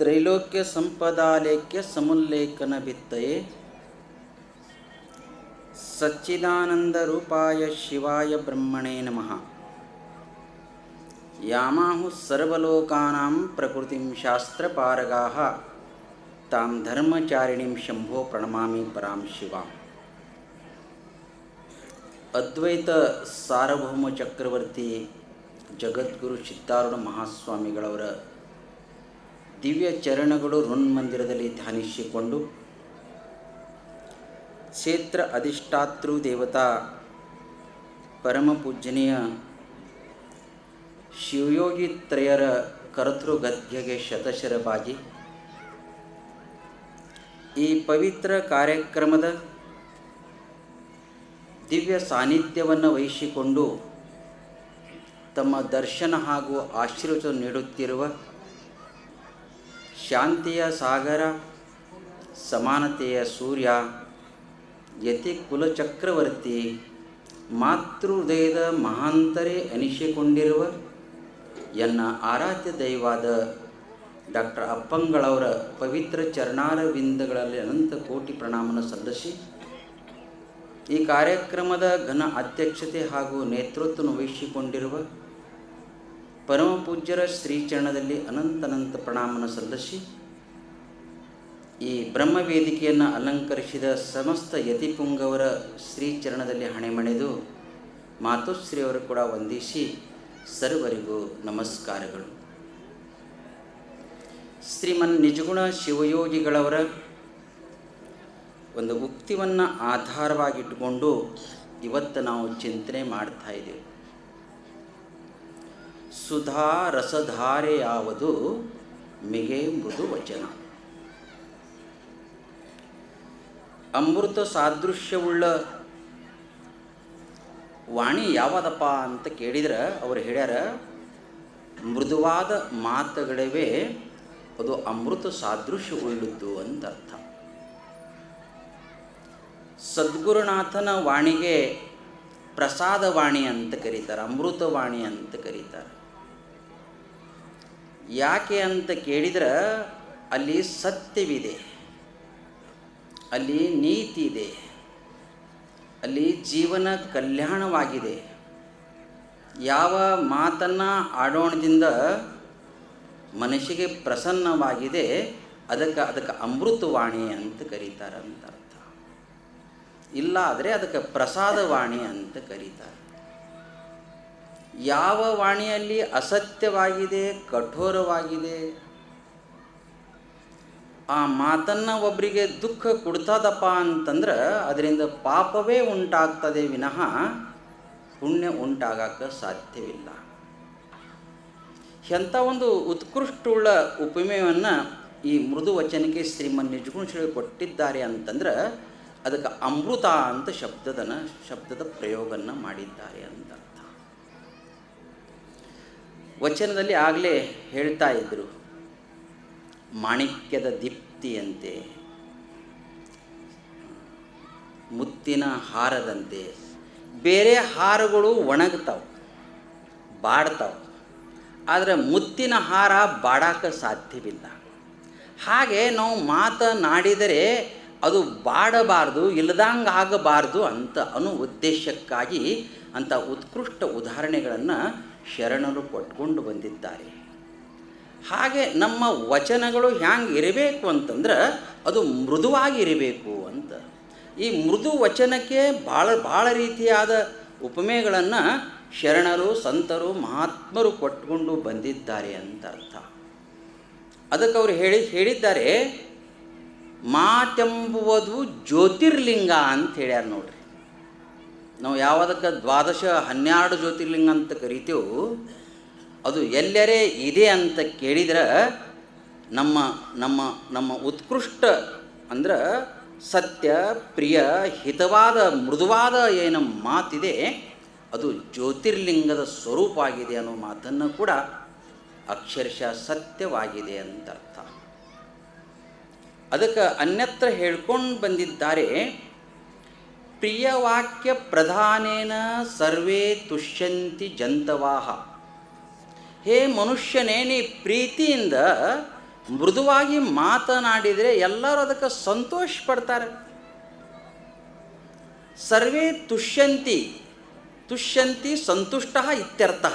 ತ್ರೈಲೋಕ್ಯ ಸಂಪದಾಲೇಖ್ಯ ಸಮುಲ್ಲೇಖನ ಬಿತ್ತಯೇ. ಸಚ್ಚಿದಾನಂದ ರೂಪಾಯ ಶಿವಾಯ ಬ್ರಹ್ಮಣೇ ನಮಃ. ಯಾಮಾಹು ಸರ್ವಲೋಕಾನಾಂ ಪ್ರಕೃತಿಂ ಶಾಸ್ತ್ರಪಾರಗಾ ತಾಂ ಧರ್ಮಚಾರಿಣಿಂ ಶಂಭೋ ಪ್ರಣಮಾಮಿ ಪರಾಂ ಶಿವಾಂ. ಅದ್ವೈತ ಸಾರ್ವಭೌಮ ಚಕ್ರವರ್ತಿ ಜಗದ್ಗುರು ಸಿದ್ಧಾರೂಢ ಮಹಾಸ್ವಾಮಿಗಳವರ ದಿವ್ಯ ಚರಣಗಳು ಋನ್ಮಂದಿರದಲ್ಲಿ ಧ್ಯಾನಿಸಿಕೊಂಡು, ಕ್ಷೇತ್ರ ಅಧಿಷ್ಠಾತೃ ದೇವತಾ ಪರಮ ಪೂಜನೀಯ ಶಿವಯೋಗಿ ತ್ರಯರ ಶತಶರ ಬಾಗಿ ಈ ಪವಿತ್ರ ಕಾರ್ಯಕ್ರಮದ ದಿವ್ಯ ಸಾನ್ನಿಧ್ಯವನ್ನು ವಹಿಸಿಕೊಂಡು ತಮ್ಮ ದರ್ಶನ ಹಾಗೂ ಆಶೀರ್ವಚನ ನೀಡುತ್ತಿರುವ ಶಾಂತಿಯ ಸಾಗರ, ಸಮಾನತೆಯ ಸೂರ್ಯ, ಯತಿ ಕುಲಚಕ್ರವರ್ತಿ ಮಾತೃ ಹೃದಯದ ಮಹಾಂತರೇ ಅನಿಸಿಕೊಂಡಿರುವ ಎನ್ನ ಆರಾಧ್ಯ ದೈವಾದ ಡಾಕ್ಟರ್ ಅಪ್ಪಂಗಳವರ ಪವಿತ್ರ ಚರಣಾರವಿಂದಗಳಲ್ಲಿ ಅನಂತ ಕೋಟಿ ಪ್ರಣಾಮನ ಸಲ್ಲಿಸಿ, ಈ ಕಾರ್ಯಕ್ರಮದ ಘನ ಅಧ್ಯಕ್ಷತೆ ಹಾಗೂ ನೇತೃತ್ವವನ್ನು ವಹಿಸಿಕೊಂಡಿರುವ ಪರಮ ಪೂಜ್ಯರ ಶ್ರೀಚರಣದಲ್ಲಿ ಅನಂತನಂತ ಪ್ರಣಾಮನ ಸಲ್ಲಿಸಿ ಈ ಬ್ರಹ್ಮ ವೇದಿಕೆಯನ್ನು ಅಲಂಕರಿಸಿದ ಸಮಸ್ತ ಯತಿಪುಂಗವರ ಶ್ರೀಚರಣದಲ್ಲಿ ಹಣೆಮಣೆದು ಮಾತುಶ್ರೀಯವರು ಕೂಡ ವಂದಿಸಿ ಸರ್ವರಿಗೂ ನಮಸ್ಕಾರಗಳು. ಶ್ರೀಮನ್ ನಿಜಗುಣ ಶಿವಯೋಗಿಗಳವರ ಒಂದು ಉಕ್ತಿವನ್ನು ಆಧಾರವಾಗಿಟ್ಟುಕೊಂಡು ಇವತ್ತು ನಾವು ಚಿಂತನೆ ಮಾಡ್ತಾ ಇದ್ದೇವೆ. ಸುಧಾ ರಸಧಾರೆ ಯಾವುದು? ಮಿಗೆ ಮೃದು ವಚನ. ಅಮೃತ ಸಾದೃಶ್ಯವುಳ್ಳ ವಾಣಿ ಯಾವದಪ್ಪ ಅಂತ ಕೇಳಿದ್ರೆ ಅವರು ಹೇಳ್ಯಾರ, ಮೃದುವಾದ ಮಾತುಗಳಿವೆ, ಅದು ಅಮೃತ ಸಾದೃಶ್ಯ ಸಾದೃಶ್ಯವುಳ್ಳದ್ದು ಅಂತ ಅರ್ಥ ಸದ್ಗುರುನಾಥನ ವಾಣಿಗೆ ಪ್ರಸಾದ ವಾಣಿ ಅಂತ ಕರೀತಾರೆ ಅಮೃತವಾಣಿ ಅಂತ ಕರೀತಾರೆ. ಯಾಕೆ ಅಂತ ಕೇಳಿದ್ರೆ ಅಲ್ಲಿ ಸತ್ಯವಿದೆ. ಅಲ್ಲಿ ನೀತಿ ಇದೆ ಅಲ್ಲಿ ಜೀವನ ಕಲ್ಯಾಣವಾಗಿದೆ. ಯಾವ ಮಾತನ್ನು ಆಡೋಣದಿಂದ ಮನುಷ್ಯಗೆ ಪ್ರಸನ್ನವಾಗಿದೆ, ಅದಕ್ಕೆ ಅದಕ್ಕೆ ಅಮೃತವಾಣಿ ಅಂತ ಕರೀತಾರೆ ಅಂತ ಅರ್ಥ. ಇಲ್ಲ ಆದರೆ ಅದಕ್ಕೆ ಪ್ರಸಾದವಾಣಿ ಅಂತ ಕರೀತಾರೆ ಯಾವ ವಾಣಿಯಲ್ಲಿ ಅಸತ್ಯವಾಗಿದೆ, ಕಠೋರವಾಗಿದೆ? ಆ ಮಾತನ್ನು ಒಬ್ಬರಿಗೆ ದುಃಖ ಕೊಡ್ತದಪ್ಪ ಅಂತಂದ್ರೆ ಅದರಿಂದ ಪಾಪವೇ ಉಂಟಾಗ್ತದೆ ವಿನಃ ಪುಣ್ಯ ಉಂಟಾಗಕ್ಕೆ ಸಾಧ್ಯವಿಲ್ಲ. ಎಂಥ ಒಂದು ಉತ್ಕೃಷ್ಟವುಳ್ಳ ಉಪಮೆಯನ್ನು ಈ ಮೃದು ವಚನಕ್ಕೆ ಶ್ರೀಮನ್ ನಿಜಗುಣ ಕೊಟ್ಟಿದ್ದಾರೆ ಅಂತಂದ್ರೆ ಅದಕ್ಕೆ ಅಮೃತ ಅಂತ ಶಬ್ದದನ, ಶಬ್ದದ ಪ್ರಯೋಗವನ್ನು ಮಾಡಿದ್ದಾರೆ ಅಂತ. ವಚನದಲ್ಲಿ ಆಗಲೇ ಹೇಳ್ತಾ ಇದ್ದರು ಮಾಣಿಕ್ಯದ ದೀಪ್ತಿಯಂತೆ, ಮುತ್ತಿನ ಹಾರದಂತೆ. ಬೇರೆ ಹಾರಗಳು ಒಣಗ್ತಾವೆ, ಬಾಡ್ತಾವೆ, ಆದರೆ ಮುತ್ತಿನ ಹಾರ ಬಾಡಕ್ಕೆ ಸಾಧ್ಯವಿಲ್ಲ. ಹಾಗೆ ನಾವು ಮಾತನಾಡಿದರೆ ಅದು ಬಾಡಬಾರ್ದು, ಇಲ್ಲದಂಗೆ ಆಗಬಾರ್ದು ಅಂತ ಅನ್ನೋ ಉದ್ದೇಶಕ್ಕಾಗಿ ಅಂಥ ಉತ್ಕೃಷ್ಟ ಉದಾಹರಣೆಗಳನ್ನು ಶರಣರು ಕೊಟ್ಕೊಂಡು ಬಂದಿದ್ದಾರೆ. ಹಾಗೆ ನಮ್ಮ ವಚನಗಳು ಹ್ಯಾಂಗೆ ಇರಬೇಕು ಅಂತಂದ್ರೆ ಅದು ಮೃದುವಾಗಿರಬೇಕು ಅಂತ. ಈ ಮೃದು ವಚನಕ್ಕೆ ಭಾಳ ಭಾಳ ರೀತಿಯಾದ ಉಪಮೆಗಳನ್ನು ಶರಣರು, ಸಂತರು, ಮಹಾತ್ಮರು ಕೊಟ್ಕೊಂಡು ಬಂದಿದ್ದಾರೆ ಅಂತ ಅರ್ಥ. ಅದಕ್ಕೆ ಅವರು ಹೇಳಿ, ಹೇಳಿದ್ದಾರೆ, ಮಾತೆಂಬುವುದು ಜ್ಯೋತಿರ್ಲಿಂಗ ಅಂತ ಹೇಳ್ಯಾರ ನೋಡ್ರಿ. ನಾವು ಯಾವುದಕ್ಕೆ ದ್ವಾದಶ ಹನ್ನೆರಡು ಜ್ಯೋತಿರ್ಲಿಂಗ ಅಂತ ಕರಿತೇವೆ, ಅದು ಎಲ್ಲರೇ ಇದೆ ಅಂತ ಕೇಳಿದ್ರೆ ನಮ್ಮ ನಮ್ಮ ನಮ್ಮ ಉತ್ಕೃಷ್ಟ ಅಂದ್ರೆ ಸತ್ಯ, ಪ್ರಿಯ, ಹಿತವಾದ, ಮೃದುವಾದ ಏನು ಮಾತಿದೆ, ಅದು ಜ್ಯೋತಿರ್ಲಿಂಗದ ಸ್ವರೂಪ ಆಗಿದೆ ಅನ್ನೋ ಮಾತನ್ನು ಕೂಡ ಅಕ್ಷರಶಃ ಸತ್ಯವಾಗಿದೆ ಅಂತ ಅರ್ಥ. ಅದಕ್ಕೆ ಅನ್ಯತ್ರ ಹೇಳ್ಕೊಂಡು ಬಂದಿದ್ದಾರೆ ಪ್ರಿಯವಾಕ್ಯ ಪ್ರಧಾನೇನ ಸರ್ವೇ ತುಷ್ಯಂತಿ ಜಂತವಾಹ. ಹೇ ಮನುಷ್ಯನೇ ನೀ ಪ್ರೀತಿಯಿಂದ ಮೃದುವಾಗಿ ಮಾತನಾಡಿದರೆ ಎಲ್ಲರೂ ಅದಕ್ಕೆ ಸಂತೋಷ ಪಡ್ತಾರೆ ಸರ್ವೇ ತುಷ್ಯಂತಿ ತುಷ್ಯಂತಿ ಸಂತುಷ್ಟ ಇತ್ಯರ್ಥ.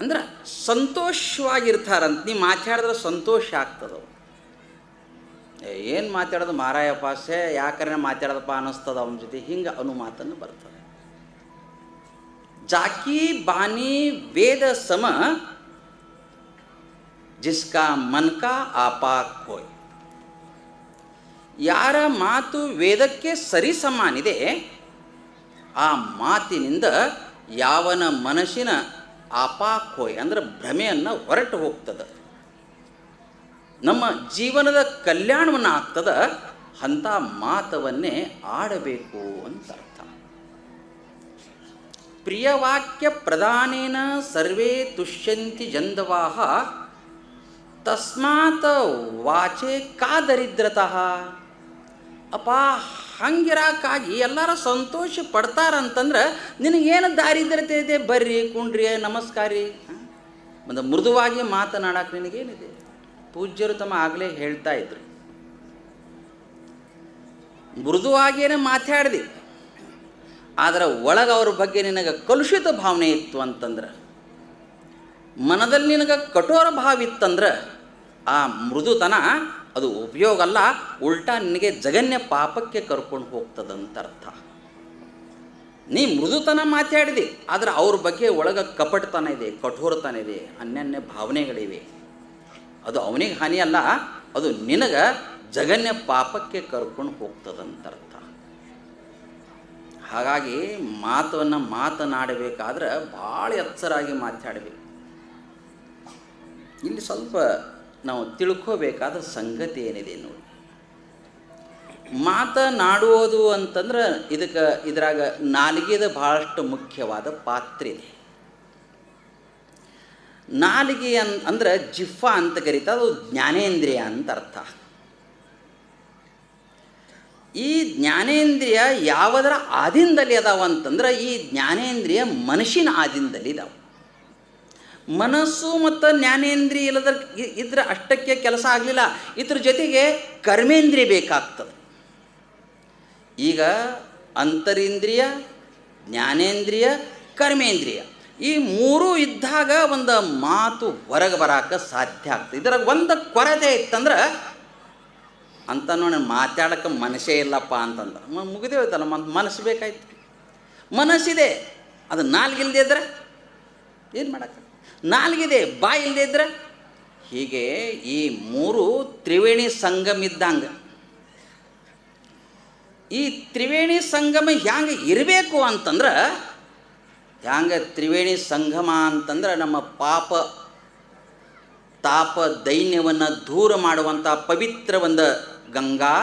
ಅಂದ್ರೆ ಸಂತೋಷವಾಗಿರ್ತಾರಂತ ನೀವು ಮಾತಾಡಿದ್ರೆ ಸಂತೋಷ ಆಗ್ತದ ಏನು ಮಾತಾಡೋದು ಮಾರಾಯ ಪಾಸೆ ಯಾಕರೆ ಮಾತಾಡೋದಪ್ಪ ಅನ್ನಿಸ್ತದ ಅವನ ಜೊತೆ? ಹಿಂಗೆ ಅನು ಮಾತನ್ನು ಬರ್ತದೆ. ಜಾಕಿ, ಬಾನಿ, ವೇದ, ಸಮ, ಜಿಸ್ಕಾ, ಮನ್ಕಾ ಆಪಾಕ್ ಕೋಯ್. ಯಾರ ಮಾತು ವೇದಕ್ಕೆ ಸರಿ ಸಮಾನಿದೆ, ಆ ಮಾತಿನಿಂದ ಯಾವನ ಮನಸ್ಸಿನ ಆಪಾಕ್ ಹೋಯ್ ಅಂದ್ರೆ ಭ್ರಮೆಯನ್ನು ಹೊರಟು ಹೋಗ್ತದೆ. ನಮ್ಮ ಜೀವನದ ಕಲ್ಯಾಣವನ್ನು ಆಗ್ತದ, ಅಂಥ ಮಾತವನ್ನೇ ಆಡಬೇಕು ಅಂತ ಅರ್ಥ ಪ್ರಿಯವಾಕ್ಯ ಪ್ರಧಾನೇನ ಸರ್ವೇ ತುಷ್ಯಂತಿ ಜಂದವಾಹ ತಸ್ಮಾತ್ ವಾಚೆ ಕಾ ದರಿದ್ರತಃ ಅಪ್ಪ, ಹಂಗಿರಾಕಾಗಿ ಎಲ್ಲರ ಸಂತೋಷ ಪಡ್ತಾರಂತಂದ್ರೆ ನಿನಗೇನು ದಾರಿದ್ರತೆ ಇದೆ? ಬರ್ರಿ, ಕುಂಡ್ರಿ, ನಮಸ್ಕಾರಿ. ಒಂದು ಮೃದುವಾಗಿ ಮಾತನಾಡಕ್ಕೆ ನಿನಗೇನಿದೆ? ಪೂಜ್ಯರು ತಮ್ಮ ಆಗಲೇ ಹೇಳ್ತಾ ಇದ್ರು. ಮೃದುವಾಗಿಯೇ ಮಾತಾಡಿದೆ. ಆದರೆ ಒಳಗೆ ಅವ್ರ ಬಗ್ಗೆ ನಿನಗೆ ಕಲುಷಿತ ಭಾವನೆ ಇತ್ತು ಅಂತಂದ್ರೆ, ಮನದಲ್ಲಿ ನಿನಗೆ ಕಠೋರ ಭಾವ ಇತ್ತಂದ್ರೆ, ಆ ಮೃದುತನ ಅದು ಉಪಯೋಗ ಅಲ್ಲ, ಉಲ್ಟಾ ನಿನಗೆ ಜಗನ್ಯ ಪಾಪಕ್ಕೆ ಕರ್ಕೊಂಡು ಹೋಗ್ತದಂತ ಅರ್ಥ ನೀ ಮೃದುತನ ಮಾತಾಡಿದೆ, ಆದರೆ ಅವ್ರ ಬಗ್ಗೆ ಒಳಗೆ ಕಪಟತನ ಇದೆ, ಕಠೋರತನ ಇದೆ, ಅನ್ಯನ್ಯ ಭಾವನೆಗಳಿವೆ. ಅದು ಅವನಿಗೆ ಹಾನಿ ಅಲ್ಲ, ಅದು ನಿನಗೆ ಜಗನ್ಯ ಪಾಪಕ್ಕೆ ಕರ್ಕೊಂಡು ಹೋಗ್ತದಂತರ್ಥ. ಹಾಗಾಗಿ ಮಾತನ್ನು ಮಾತನಾಡಬೇಕಾದ್ರೆ ಭಾಳ ಎಚ್ಚರಾಗಿ ಮಾತಾಡಬೇಕು. ಇಲ್ಲಿ ಸ್ವಲ್ಪ ನಾವು ತಿಳ್ಕೋಬೇಕಾದ ಸಂಗತಿ ಏನಿದೆ ನೋಡಿ. ಮಾತನಾಡುವುದು ಅಂತಂದ್ರೆ ಇದಕ್ಕೆ ಇದ್ರಾಗ ನಾಲಿಗೆದ ಭಾಳಷ್ಟು ಮುಖ್ಯವಾದ ಪಾತ್ರ ಇದೆ. ನಾಲಿಗೆ ಅನ್, ಅಂದ್ರೆ ಜಿಫ್ಫ ಅಂತ ಕರೀತಾರೆ ಅದು ಜ್ಞಾನೇಂದ್ರಿಯ ಅಂತ ಅರ್ಥ. ಈ ಜ್ಞಾನೇಂದ್ರಿಯ ಯಾವುದರ ಆದಿಂದಲಿ ಅದಾವ ಅಂತಂದ್ರೆ, ಈ ಜ್ಞಾನೇಂದ್ರಿಯ ಮನಸ್ಸಿನ ಆದಿಂದಲಿ ಇದಾವೆ. ಮನಸ್ಸು ಮತ್ತು ಜ್ಞಾನೇಂದ್ರಿಯ ಇಲ್ಲದ ಇದ್ರ ಅಷ್ಟಕ್ಕೆ ಕೆಲಸ ಆಗಲಿಲ್ಲ. ಇದ್ರ ಜೊತೆಗೆ ಕರ್ಮೇಂದ್ರಿಯ ಬೇಕಾಗ್ತದೆ. ಈಗ ಅಂತರಿಂದ್ರಿಯ, ಜ್ಞಾನೇಂದ್ರಿಯ, ಕರ್ಮೇಂದ್ರಿಯ. ಈ ಮೂರೂ ಇದ್ದಾಗ ಒಂದು ಮಾತು ಹೊರಗೆ ಬರಾಕ ಸಾಧ್ಯ ಆಗ್ತದೆ. ಇದರ ಒಂದು ಕೊರತೆ ಇತ್ತಂದ್ರೆ ಅಂತ ನೋಡಿ ಮಾತಾಡೋಕ್ಕೆ ಮನಸ್ಸೇ ಇಲ್ಲಪ್ಪ ಅಂತಂದ್ರೆ ಮುಗಿದೇ ಹೋಯ್ತಲ್ಲ ಮತ್ತು ಮನಸ್ಸು ಬೇಕಾಯ್ತು. ಮನಸ್ಸಿದೆ, ಅದು ನಾಲ್ಗಿಲ್ದೇ ಇದ್ರೆ ಏನು ಮಾಡಕ್ಕೆ? ನಾಲ್ಗಿದೆ ಬಾಯಿ ಇಲ್ಲದೆ ಇದ್ರೆ ಹೀಗೆ ಈ ಮೂರು ತ್ರಿವೇಣಿ ಸಂಗಮ ಇದ್ದಂಗೆ. ಈ ತ್ರಿವೇಣಿ ಸಂಗಮ ಹ್ಯಾಂಗೆ ಇರಬೇಕು ಅಂತಂದ್ರೆ ಹ್ಯಾಂಗೆ ತ್ರಿವೇಣಿ ಸಂಗಮ ಅಂತಂದ್ರೆ ನಮ್ಮ ಪಾಪ, ತಾಪ ದೈನ್ಯವನ್ನು ದೂರ ಮಾಡುವಂಥ ಪವಿತ್ರ ಒಂದು ಗಂಗಾ,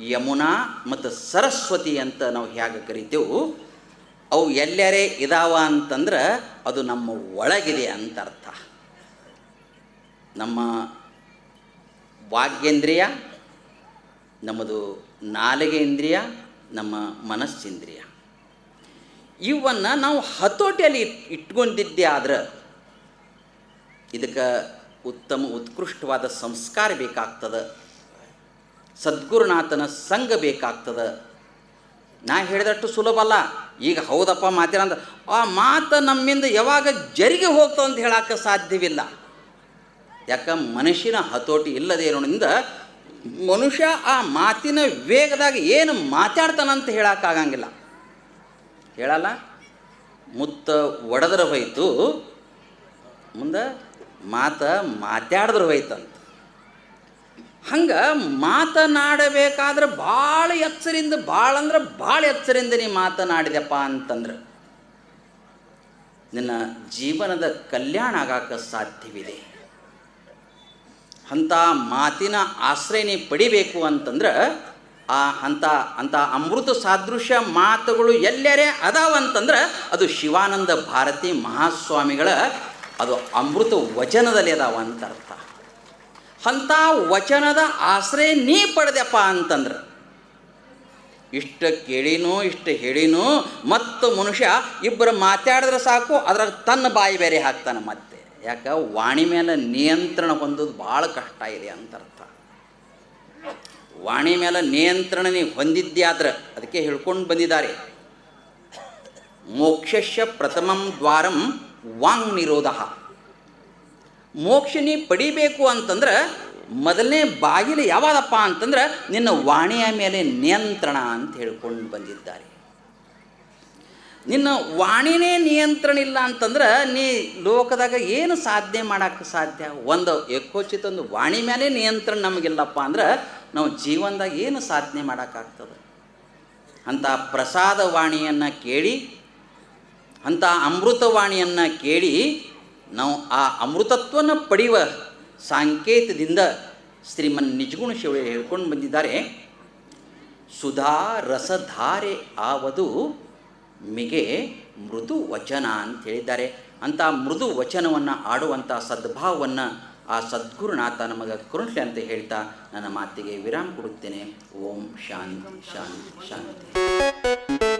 ಯಮುನಾ ಮತ್ತು ಸರಸ್ವತಿ ಅಂತ ನಾವು ಹೇಗೆ ಕರಿತೇವೆ. ಅವು ಎಲ್ಲರೇ ಇದಾವ ಅಂತಂದ್ರೆ ಅದು ನಮ್ಮ ಒಳಗಿದೆ ಅಂತ ಅರ್ಥ ನಮ್ಮ ವಾಗ್ಯೇಂದ್ರಿಯ, ನಮ್ಮದು ನಾಲಿಗೆಂದ್ರಿಯ ನಮ್ಮ ಮನಸ್ಸೇಂದ್ರಿಯ. ಇವನ್ನು ನಾವು ಹತೋಟಿಯಲ್ಲಿ ಇಟ್ ಇಟ್ಕೊಂಡಿದ್ದೆ ಆದ್ರೆ ಇದಕ್ಕೆ ಉತ್ತಮ ಉತ್ಕೃಷ್ಟವಾದ ಸಂಸ್ಕಾರ ಬೇಕಾಗ್ತದೆ. ಸದ್ಗುರುನಾಥನ ಸಂಘ ಬೇಕಾಗ್ತದೆ. ನಾ ಹೇಳಿದಷ್ಟು ಸುಲಭ ಅಲ್ಲ ಈಗ ಹೌದಪ್ಪ ಮಾತಿರಂದ ಆ ಮಾತು ನಮ್ಮಿಂದ ಯಾವಾಗ ಜರಿಗೆ ಹೋಗ್ತದೆ ಅಂತ ಹೇಳಕ್ಕೆ ಸಾಧ್ಯವಿಲ್ಲ. ಯಾಕ, ಮನುಷ್ಯನ ಹತೋಟಿ ಇಲ್ಲದೆ ಇರೋದ್ರಿಂದ ಮನುಷ್ಯ ಆ ಮಾತಿನ ವೇಗದಾಗ ಏನು ಮಾತಾಡ್ತಾನಂತ ಹೇಳೋಕ್ಕಾಗಂಗಿಲ್ಲ ಹೇಳಲ್ಲ. ಮುತ್ತ ಒಡೆದ್ರೆ ಹೋಯ್ತು. ಮುಂದೆ ಮಾತ ಮಾತಾಡಿದ್ರೆ ಹೋಯ್ತಂತ. ಹಂಗೆ ಮಾತನಾಡಬೇಕಾದ್ರೆ ಭಾಳ ಎಚ್ಚರಿಂದ, ಭಾಳ ಅಂದ್ರೆ ಭಾಳ ಎಚ್ಚರಿಂದ ನೀ ಮಾತನಾಡಿದೆಪ್ಪ ಅಂತಂದ್ರೆ. ನಿನ್ನ ಜೀವನದ ಕಲ್ಯಾಣ ಆಗಾಕ ಸಾಧ್ಯವಿದೆ. ಅಂಥ ಮಾತಿನ ಆಶ್ರಯ ನೀ ಪಡಿಬೇಕು ಅಂತಂದ್ರೆ ಆ ಅಂಥ ಅಂಥ ಅಮೃತ ಸಾದೃಶ್ಯ ಮಾತುಗಳು ಎಲ್ಲರೇ ಅದಾವಂತಂದ್ರೆ ಅದು ಶಿವಾನಂದ ಭಾರತಿ ಮಹಾಸ್ವಾಮಿಗಳ ಅದು ಅಮೃತ ವಚನದಲ್ಲಿ ಅದಾವ ಅಂತ ಅರ್ಥ. ಅಂಥ ವಚನದ ಆಶ್ರಯ ನೀ ಪಡೆದಪ್ಪ ಅಂತಂದ್ರೆ. ಇಷ್ಟ ಕೇಳಿನೋ, ಇಷ್ಟ ಹೇಳಿನೋ, ಮತ್ತು ಮನುಷ್ಯ ಇಬ್ಬರು ಮಾತಾಡಿದ್ರೆ ಸಾಕು ಅದ್ರಾಗ ತನ್ನ ಬಾಯಿ ಬೇರೆ ಹಾಕ್ತಾನೆ ಮತ್ತೆ. ಯಾಕೆ? ವಾಣಿ ಮೇಲೆ ನಿಯಂತ್ರಣ ಹೊಂದೋದು ಭಾಳ ಕಷ್ಟ ಇದೆ ಅಂತ ಅರ್ಥ. ವಾಣಿ ಮೇಲೆ ನಿಯಂತ್ರಣ ನೀವು ಹೊಂದಿದ್ದೆ ಆದ್ರೆ ಅದಕ್ಕೆ ಹೇಳ್ಕೊಂಡು ಬಂದಿದ್ದಾರೆ. ಮೋಕ್ಷಶ ಪ್ರಥಮಂ ದ್ವಾರಂ ವಾಂಗ್ ನಿರೋಧ. ಮೋಕ್ಷ ನೀ ಪಡಿಬೇಕು ಅಂತಂದ್ರೆ ಮೊದಲನೇ ಬಾಗಿಲು ಯಾವಾದಪ್ಪ ಅಂತಂದ್ರೆ ನಿನ್ನ ವಾಣಿಯ ಮೇಲೆ ನಿಯಂತ್ರಣ ಅಂತ ಹೇಳ್ಕೊಂಡು ಬಂದಿದ್ದಾರೆ. ನಿನ್ನ ವಾಣಿನೇ ನಿಯಂತ್ರಣ ಇಲ್ಲ ಅಂತಂದ್ರೆ ನೀ ಲೋಕದಾಗ ಏನು ಸಾಧನೆ ಮಾಡೋಕ್ಕೆ ಸಾಧ್ಯ? ಒಂದು ಎಕ್ಕೋಚಿತ ಒಂದು ವಾಣಿ ಮೇಲೆ ನಿಯಂತ್ರಣ ನಮಗಿಲ್ಲಪ್ಪ ಅಂದ್ರೆ ನಾವು ಜೀವನದಾಗ ಏನು ಸಾಧನೆ ಮಾಡೋಕ್ಕಾಗ್ತದೆ? ಅಂಥ ಪ್ರಸಾದ ವಾಣಿಯನ್ನು ಕೇಳಿ, ಅಂಥ ಅಮೃತವಾಣಿಯನ್ನು ಕೇಳಿ ನಾವು ಆ ಅಮೃತತ್ವನ ಪಡೆಯುವ ಸಾಂಕೇತದಿಂದ ಶ್ರೀಮನ್ ನಿಜಗುಣ ಶಿವ ಹೇಳ್ಕೊಂಡು ಬಂದಿದ್ದಾರೆ. ಸುಧಾ ರಸಧಾರೆ ಆವದು ಮಿಗೆ ಮೃದು ವಚನ ಅಂತ ಹೇಳಿದ್ದಾರೆ. ಅಂಥ ಮೃದು ವಚನವನ್ನು ಆಡುವಂಥ ಸದ್ಭಾವವನ್ನು ಆ ಸದ್ಗುರುನಾಥ ನಮಗೆ ಕರುಣಿಸಲಿ ಅಂತ ಹೇಳ್ತಾ ನನ್ನ ಮಾತಿಗೆ ವಿರಾಮ ಕೊಡುತ್ತೇನೆ. ಓಂ ಶಾಂತಿ ಶಾಂತಿ ಶಾಂತಿ.